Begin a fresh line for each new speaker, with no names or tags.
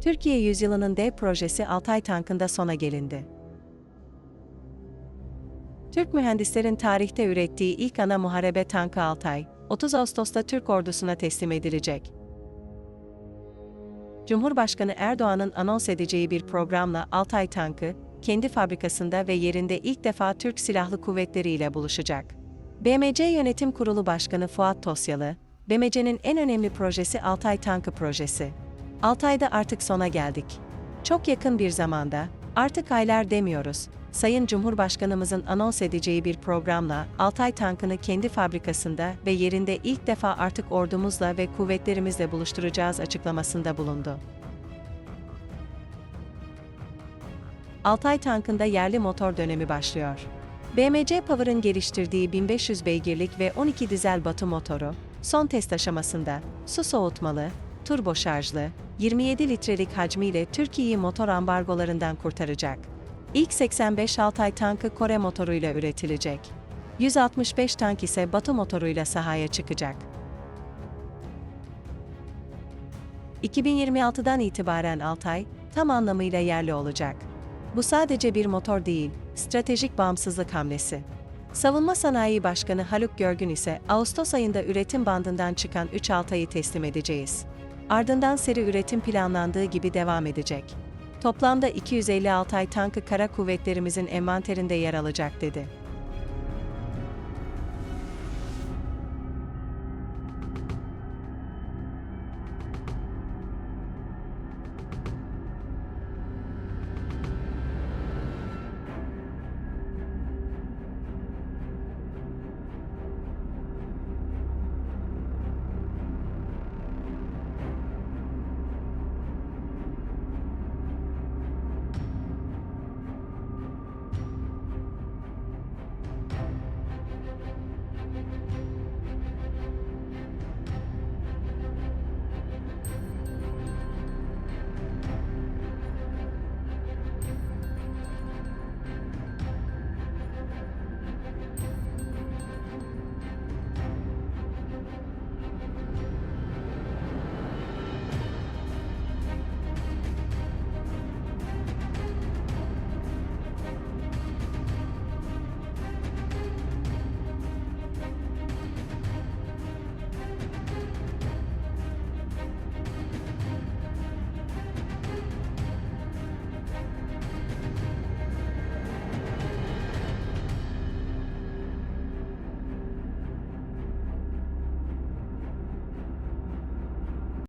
Türkiye Yüzyılı'nın dev projesi Altay Tankı'nda sona gelindi. Türk mühendislerin tarihte ürettiği ilk ana muharebe tankı Altay, 30 Ağustos'ta Türk ordusuna teslim edilecek. Cumhurbaşkanı Erdoğan'ın anons edeceği bir programla Altay tankı, kendi fabrikasında ve yerinde ilk defa Türk Silahlı Kuvvetleri ile buluşacak. BMC Yönetim Kurulu Başkanı Fuat Tosyalı, BMC'nin en önemli projesi Altay Tankı projesi. Altay'da artık sona geldik. Çok yakın bir zamanda, artık aylar demiyoruz, Sayın Cumhurbaşkanımızın anons edeceği bir programla Altay tankını kendi fabrikasında ve yerinde ilk defa artık ordumuzla ve kuvvetlerimizle buluşturacağız açıklamasında bulundu. Altay tankında yerli motor dönemi başlıyor. BMC Power'ın geliştirdiği 1500 beygirlik ve 12 dizel batı motoru, son test aşamasında su soğutmalı, turbo şarjlı, 27 litrelik hacmiyle Türkiye'yi motor ambargolarından kurtaracak. İlk 85 Altay tankı Kore motoruyla üretilecek. 165 tank ise Batı motoruyla sahaya çıkacak. 2026'dan itibaren Altay, tam anlamıyla yerli olacak. Bu sadece bir motor değil, stratejik bağımsızlık hamlesi. Savunma Sanayi Başkanı Haluk Görgün ise Ağustos ayında üretim bandından çıkan 3 Altay'ı teslim edeceğiz. Ardından seri üretim planlandığı gibi devam edecek. Toplamda 256 ay tankı kara kuvvetlerimizin envanterinde yer alacak dedi.